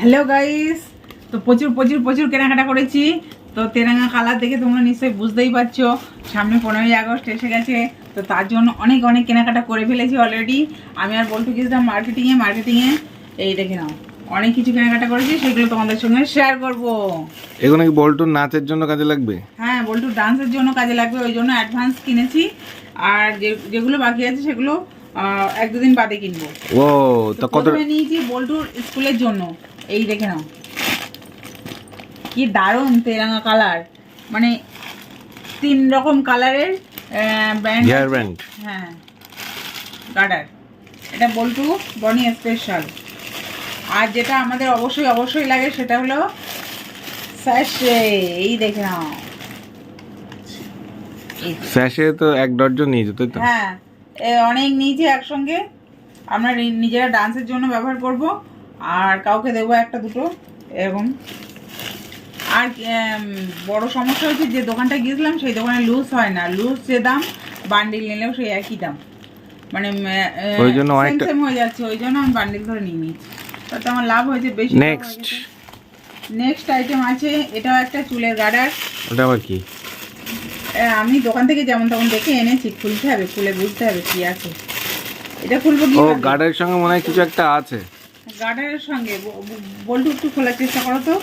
Hello guys তো প্রচুর প্রচুর প্রচুর কেনাকাটা করেছি। তো তেরাঙ্গা কালার দেখে তোমরা নিশ্চয়ই বুঝতেই পারছ। সামনে পনেরোই আগস্ট এসে গেছে। তো তার জন্য অনেক অনেক কেনাকাটা করে ফেলেছি অলরেডি আমি আর বল্টু গেছিলাম মার্কেটিংয়ে মার্কেটিংয়ে এই দেখে নাও অনেক কিছু কেনাকাটা করেছি সেগুলো তোমাদের সঙ্গে শেয়ার করব। এগুলো কি বল্টুর নাচের জন্য কাজে লাগবে? হ্যাঁ বল্টু ডান্সের জন্য কাজে লাগবে ওই জন্য অ্যাডভান্স কিনেছি। আর যে যেগুলো বাকি আছে সেগুলো এক দুদিন বাদে কিনবো। ও তা কত নিয়েছি বল্টুর স্কুলের জন্য। এই দেখে নাও। কি দারুণ তেরাঙা কালার। মানে তিন রকম কালারের ব্যান্ড হেয়ার ব্যান্ড হ্যাঁ গার্ডার এটা বল্টু বনি স্পেশাল আর যেটা আমাদের অবশ্যই অবশ্যই লাগে সেটা হলো স্যাশে এই দেখে নাও। স্যাশে তো। এক তাই হ্যাঁ। এ অনেক নিয়েছি একসঙ্গে। আমরা নিজেরা ডান্সের জন্য ব্যবহার করব। আর কাউকে দেবো একটা দুটো এরকম আর বড় সমস্যা হচ্ছে যে দোকানটা গিয়েছিলাম সেই দোকানে লুজ হয় না। লুজ যে দাম বান্ডিল নিলেও সেই একই দাম। মানে ওই জন্য অনেকটা- হয়ে যাচ্ছে। ওই জন্য আমি বান্ডিল ধরে নিয়ে নিচ্ছি তাতে আমার লাভ হয়েছে বেশি নেক্সট নেক্সট আইটেম আছে এটাও একটা চুলের গার্ডার। ওটা আবার কি? আমি দোকান থেকে যেমন তখন দেখে এনেছি। খুলতে হবে খুলে বুঝতে হবে কি আছে। এটা খুলবো কি ও গার্ডের সঙ্গে মনে হয় কিছু একটা আছে। গার্ডারের সঙ্গে বল্টু একটু খোলার চেষ্টা করো তো।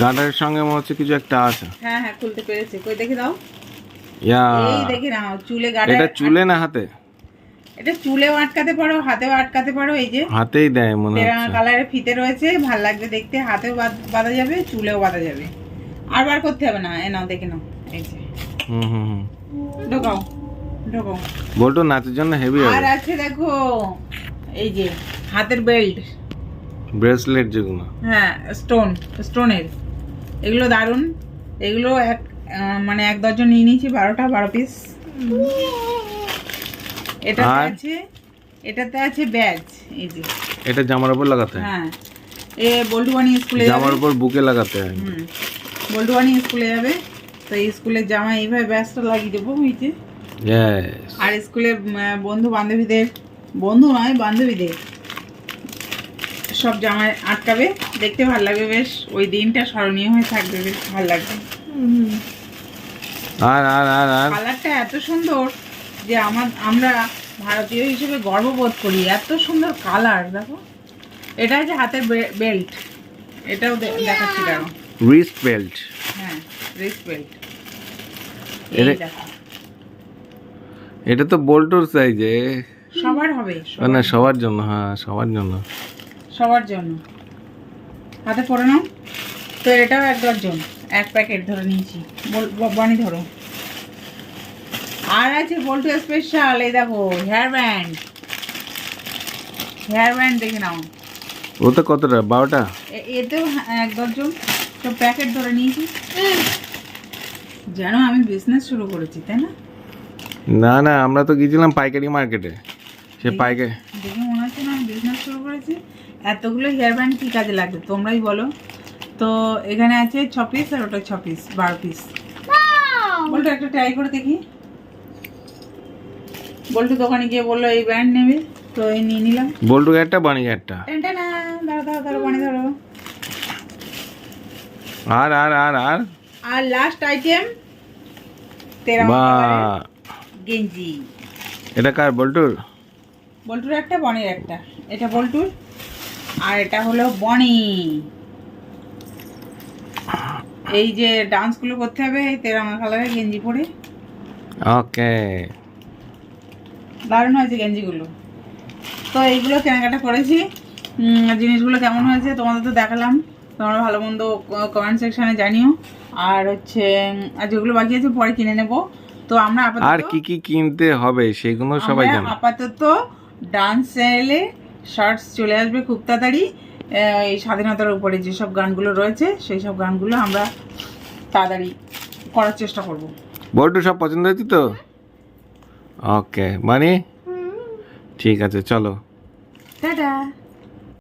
গার্ডের সঙ্গে মনে হচ্ছে কিছু একটা আছে। হ্যাঁ হ্যাঁ খুলতে পেরেছে। কই দেখে দাও। ইয়া। এই দেখে নাও চুলে গার্ডার এটা চুলে না হাতে? এটা চুলেও আটকাতে পারো হাতেও আটকাতে পারো এই যে। হাতেই দেয় মনে হচ্ছে। কালারের ফিতে রয়েছে ভালো লাগবে দেখতে হাতেও বাঁধ- যাবে চুলেও বাঁধা যাবে। আর বার করতে হবে না এ নাও দেখে নাও এই যে। হুম হুম ঢোকাও ঢোকাও। বল্টু নাচের জন্য হেভি আর আছে দেখো এই যে হাতের বেল্ট ব্রেসলেট যেগুলো। হ্যাঁ স্টোন স্টোনের এগুলো দারুণ এগুলো এক মানে এক দর্জন নিয়ে নিয়েছি বারোটা বারো পিস এটাতে আছে এটাতে আছে ব্যাজ এই যে। এটা জামার উপর লাগাতে? হয়। এ বল্টুয়ানি স্কুলে জামার উপর বুকে লাগাতে হয়। হুম। বল্টুয়ানি স্কুলে যাবে। তো স্কুলের জামা এইভাবে ব্যাজটা লাগিয়ে দেবো এই আর স্কুলে বন্ধু বান্ধবীদের বন্ধু নয় বান্ধবীদের। সব জামায় আটকাবে। দেখতে ভালো লাগবে বেশ। ওই দিনটা স্মরণীয় হয়ে থাকবে বেশ ভালো লাগবে। আর আর আর আর? কালারটা এত সুন্দর যে আমার আমরা ভারতীয় হিসেবে গর্ববোধ করি। এত সুন্দর কালার দেখো। এটা হচ্ছে হাতের বেল্ট এটাও দেখাচ্ছি দাঁড়ো রিস্ট বেল্ট হ্যাঁ রিস্ট বেল্ট এটা- তো বল্টুর সাইজে সবার হবে না সবার জন্য হ্যাঁ সবার জন্য। সবার জন্য। হাতে পরে নাও। তো এটাও এক ডজন এক প্যাকেট ধরে নিয়েছি। বল- ব- ধরো। আর আছে বল্টু স্পেশাল এই দেখো হেয়ার ব্যান্ড হেয়ার ব্যান্ড দেখে নাও। ও তো কতটা? বারোটা? এতেও এক ডজন সব প্যাকেট ধরে নিয়েছি। যেন আমি বিজনেস শুরু করেছি তাই না? না না আমরা তো গিয়েছিলাম পাইকারি মার্কেটে সে পাইকারি দেখে মনে হচ্ছে না আমি বিজনেস শুরু করেছি। এতগুলো হেয়ার ব্যান্ড কী কাজে লাগবে? তোমরাই বলো। তো এখানে আছে ছ পিস আর ওটা ছ পিস বারো পিস বলতো একটা ট্রাই করে দেখি। বল্টু দোকানে গিয়ে বলল এই ব্যান্ড নেবে? তো এই নিয়ে নিলাম। বল্টু একটা বানি একটা। না ধরো ধরো ধরো ধরো। আর আর আর আর। আর লাস্ট আইটেম তেরা বা। গেঞ্জি। এটা কার বল্টুর? বল্টুর একটা বনির একটা। এটা বল্টুর? আর এটা হলো বনি। এই যে ডান্সগুলো করতে হবে এই তেরাঙা কালারের গেঞ্জি পরে। ওকে। দারুণ হয়েছে গেঞ্জিগুলো। তো এইগুলো কেনাকাটা করেছি। জিনিসগুলো কেমন হয়েছে তোমাদের তো দেখালাম। তোমরা ভালো মন্দ কমেন্ট সেকশনে জানিও। আর হচ্ছে আর যেগুলো বাকি আছে পরে কিনে নেব। তো আমরা আর আপাতত কি কি কিনতে হবে সেগুলো সবাই জানে। আপাতত ডান্স চ্যানেলে শর্টস চলে আসবে খুব তাড়াতাড়ি। এই স্বাধীনতার উপরে যেসব গানগুলো রয়েছে সেই সব গানগুলো আমরা তাড়াতাড়ি করার চেষ্টা করব। বল্টু সব পছন্দ হয়েছে তো? ওকে মানে? ঠিক আছে চলো। টাটা।